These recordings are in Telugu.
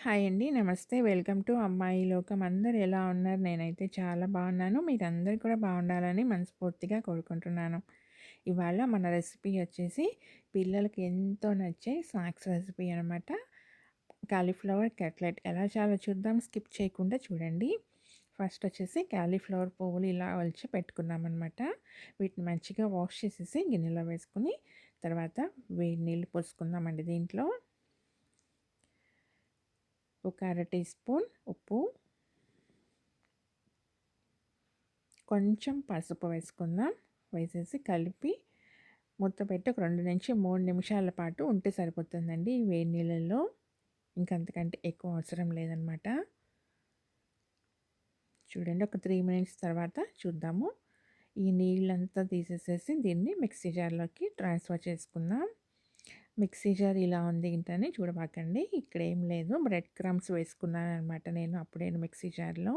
హాయ్ అండి. నమస్తే. వెల్కమ్ టు అమ్మాయి లోకం. అందరు ఎలా ఉన్నారు? నేనైతే చాలా బాగున్నాను. మీరందరూ కూడా బాగుండాలని మనస్ఫూర్తిగా కోరుకుంటున్నాను. ఇవాళ మన రెసిపీ వచ్చేసి పిల్లలకి ఎంతో నచ్చే స్నాక్స్ రెసిపీ అనమాట కాలీఫ్లవర్ కట్లెట్. ఎలా చాలా చూద్దాం. స్కిప్ చేయకుండా చూడండి. ఫస్ట్ వచ్చేసి క్యాలీఫ్లవర్ పువ్వులు ఇలా వలిచి పెట్టుకున్నామన్నమాట వీటిని మంచిగా వాష్ చేసేసి గిన్నెలో వేసుకుని తర్వాత వేడి నీళ్ళు పోసుకుందామండి దీంట్లో. ఒక అర టీ స్పూన్ ఉప్పు. కొంచెం పసుపు వేసుకుందాం. వేసేసి కలిపి మూత పెట్టి ఒక రెండు నుంచి మూడు నిమిషాల పాటు ఉంటే సరిపోతుందండి ఈ వేడి నీళ్ళల్లో ఇంకంతకంటే ఎక్కువ అవసరం లేదనమాట. చూడండి ఒక త్రీ మినిట్స్ తర్వాత చూద్దాము. ఈ నీళ్ళంతా తీసేసేసి దీన్ని మిక్సీ జార్లోకి ట్రాన్స్ఫర్ చేసుకుందాం. మిక్సీ జార్ ఇలా ఉంది ఏంటని చూడబాకండి. ఇక్కడ ఏం లేదు. బ్రెడ్ క్రమ్స్ వేసుకున్నాను అనమాట నేను అప్పుడే మిక్సీ జార్లో.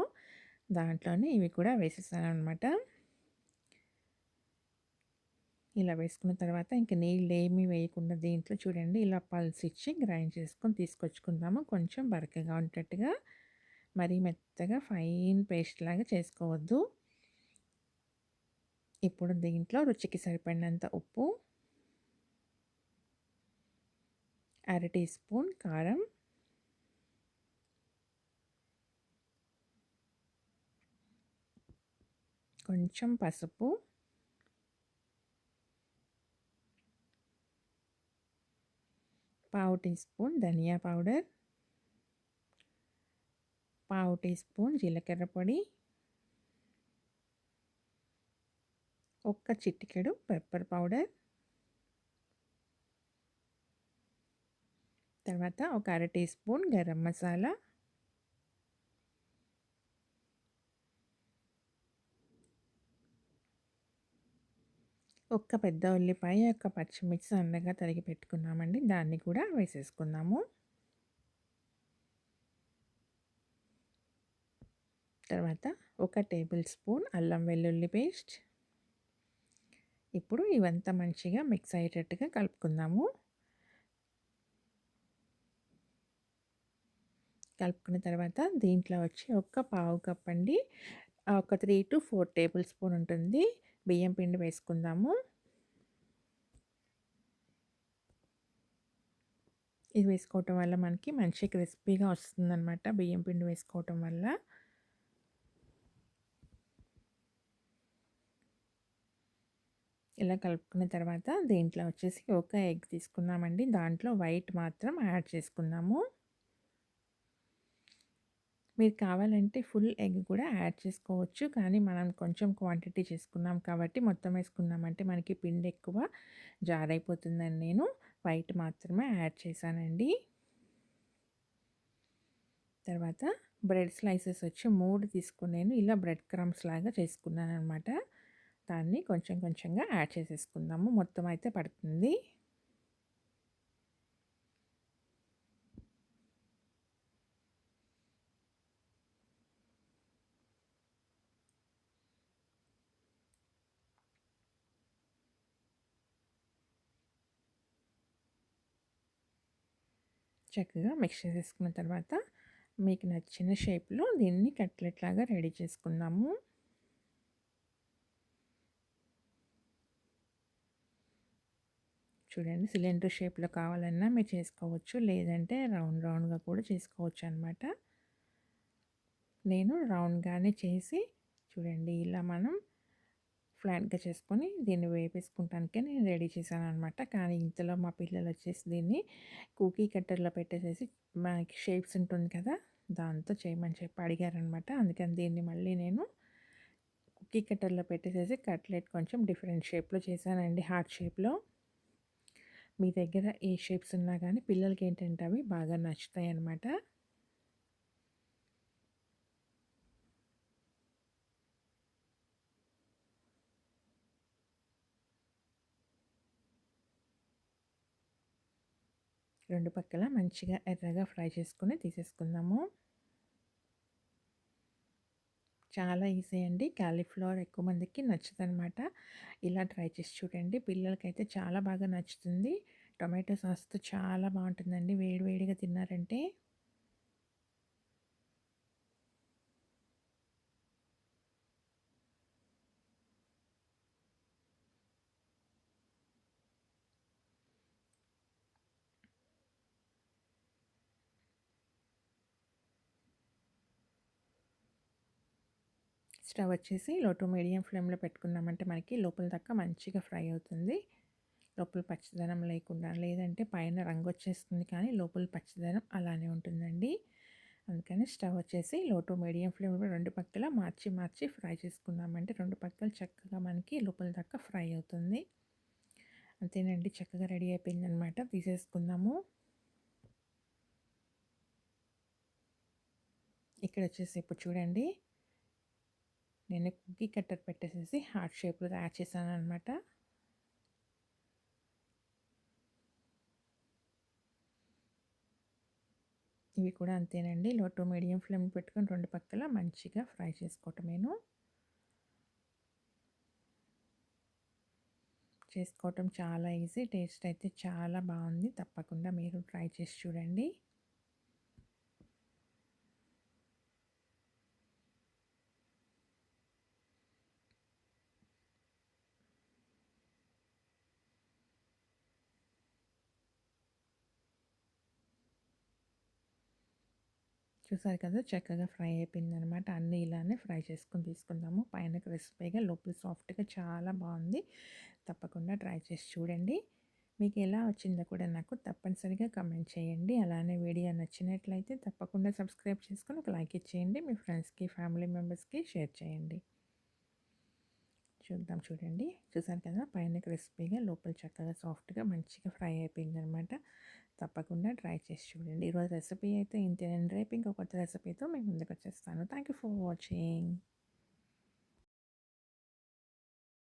దాంట్లోనే ఇవి కూడా వేసేసాను అనమాట ఇలా వేసుకున్న తర్వాత ఇంకా నీళ్ళు ఏమీ వేయకుండా దీంట్లో చూడండి ఇలా పల్స్ ఇచ్చి గ్రైండ్ చేసుకొని తీసుకొచ్చుకుందాము. కొంచెం బరకగా ఉండేట్టుగా మరీ మెత్తగా ఫైన్ పేస్ట్ లాగా చేసుకోవద్దు. ఇప్పుడు దీంట్లో రుచికి సరిపడినంత ఉప్పు. అర టీ స్పూన్ కారం. కొంచెం పసుపు. పావు టీ స్పూన్ ధనియా పౌడర్. పావు టీ స్పూన్ జీలకర్ర పొడి. ఒక్క చిటికెడు పెప్పర్ పౌడర్. తర్వాత ఒక అర టీ స్పూన్ గరం మసాలా. ఒక్క పెద్ద ఉల్లిపాయ ఒక పచ్చిమిర్చి సన్నగా తరిగి పెట్టుకున్నామండి. దాన్ని కూడా వేసేసుకుందాము. తర్వాత ఒక టేబుల్ స్పూన్ అల్లం వెల్లుల్లి పేస్ట్. ఇప్పుడు ఇవంతా మంచిగా మిక్స్ అయ్యేటట్టుగా కలుపుకుందాము. కలుపుకున్న తర్వాత దీంట్లో వచ్చి ఒక పావు కప్ అండి. ఒక three to four tablespoon ఉంటుంది. బియ్యం పిండి వేసుకుందాము. ఇది వేసుకోవటం వల్ల మనకి మంచి క్రిస్పీగా వస్తుందన్నమాట బియ్యం పిండి వేసుకోవటం వల్ల. ఇలా కలుపుకున్న తర్వాత దీంట్లో వచ్చేసి ఒక ఎగ్ తీసుకున్నామండి దాంట్లో వైట్ మాత్రం యాడ్ చేసుకున్నాము మీరు కావాలంటే ఫుల్ ఎగ్ కూడా యాడ్ చేసుకోవచ్చు. కానీ మనం కొంచెం క్వాంటిటీ చేసుకున్నాం కాబట్టి మొత్తం వేసుకున్నామంటే మనకి పిండి ఎక్కువ జారైపోతుందని నేను వైట్ మాత్రమే యాడ్ చేశానండి. తర్వాత బ్రెడ్ స్లైసెస్ వచ్చి మూడు తీసుకున్నాను ఇలా బ్రెడ్ క్రమ్స్ లాగా చేసుకున్నాను అనమాట దాన్ని కొంచెం కొంచెంగా యాడ్ చేసేసుకుందాము. మొత్తం అయితే పడుతుంది. చక్కగా మిక్స్ చేసేసుకున్న తర్వాత మీకు నచ్చిన షేప్లో దీన్ని కట్లెట్ లాగా రెడీ చేసుకున్నాము చూడండి సిలిండర్ షేప్లో కావాలన్నా మీరు చేసుకోవచ్చు లేదంటే రౌండ్ రౌండ్గా కూడా చేసుకోవచ్చు అనమాట నేను రౌండ్గానే చేసి చూడండి ఇలా మనం ఫ్లాట్గా చేసుకొని దీన్ని వేపేసుకుంటానికే నేను రెడీ చేశాను అనమాట కానీ ఇంతలో మా పిల్లలు వచ్చేసి దీన్ని కుకీ కట్టర్లో పెట్టేసేసి మనకి షేప్స్ ఉంటుంది కదా దాంతో చేయమని చెప్పి అడిగారనమాట అందుకని దీన్ని మళ్ళీ నేను కుకీ కట్టర్లో పెట్టేసేసి కట్లెట్ కొంచెం డిఫరెంట్ షేప్లో చేశానండి. హార్ట్ షేప్లో. మీ దగ్గర ఏ షేప్స్ ఉన్నా కానీ పిల్లలకి ఏంటంటే అవి బాగా నచ్చుతాయి అన్నమాట రెండు పక్కల మంచిగా ఎర్రగా ఫ్రై చేసుకుని తీసేసుకుందాము. చాలా ఈజీ అండి. క్యాలీఫ్లవర్ ఎక్కువ మందికి నచ్చుదనమాట ఇలా ట్రై చేసి చూడండి. పిల్లలకైతే చాలా బాగా నచ్చుతుంది. టొమాటో సాస్తో చాలా బాగుంటుందండి. వేడివేడిగా తిన్నారంటే. స్టవ్ వచ్చేసి లో టు మీడియం ఫ్లేమ్లో పెట్టుకున్నామంటే మనకి లోపల దాకా మంచిగా ఫ్రై అవుతుంది. లోపల పచ్చదనం లేకుండా లేదంటే పైన రంగు వచ్చేస్తుంది కానీ లోపల పచ్చదనం అలానే ఉంటుందండి. అందుకని స్టవ్ వచ్చేసి లో టు మీడియం ఫ్లేమ్లో రెండు పక్కల మార్చి మార్చి ఫ్రై చేసుకున్నామంటే రెండు పక్కలు చక్కగా మనకి లోపల దాకా ఫ్రై అవుతుంది. అంతేనండి చక్కగా రెడీ అయిపోయింది అనమాట తీసేసుకుందాము. ఇక్కడ వచ్చేసి ఇప్పుడు చూడండి. నేను కుక్కీ కట్టర్ పెట్టేసేసి హార్ట్ షేప్లో తయారు చేశాను అనమాట ఇవి కూడా అంతేనండి. లో టు మీడియం ఫ్లేమ్ పెట్టుకొని రెండు పక్కల మంచిగా ఫ్రై చేసుకోవటమేను. చేసుకోవటం చాలా ఈజీ టేస్ట్ అయితే చాలా బాగుంది. తప్పకుండా మీరు ట్రై చేసి చూడండి. చూసారు కదా చక్కగా ఫ్రై అయిపోయింది అనమాట అన్నీ ఇలానే ఫ్రై చేసుకొని తీసుకుందాము. పైన క్రిస్పీగా లోపల సాఫ్ట్గా చాలా బాగుంది. తప్పకుండా ట్రై చేసి చూడండి. మీకు ఎలా వచ్చిందో కూడా నాకు తప్పనిసరిగా కమెంట్ చేయండి. అలానే వీడియో నచ్చినట్లయితే తప్పకుండా సబ్స్క్రైబ్ చేసుకుని ఒక లైక్ ఇచ్చేయండి. మీ ఫ్రెండ్స్కి ఫ్యామిలీ మెంబర్స్కి షేర్ చేయండి. చూద్దాం చూడండి. చూసారు కదా పైన క్రిస్పీగా లోపల చక్కగా సాఫ్ట్గా మంచిగా ఫ్రై అయిపోయింది అనమాట తప్పకుండా ట్రై చేసి చూడండి. ఈరోజు రెసిపీ అయితే ఇంతేనండి. రేపు ఇంకో కొత్త రెసిపీతో మేము ముందుకు వచ్చేస్తాను థ్యాంక్ యూ ఫర్ వాచింగ్.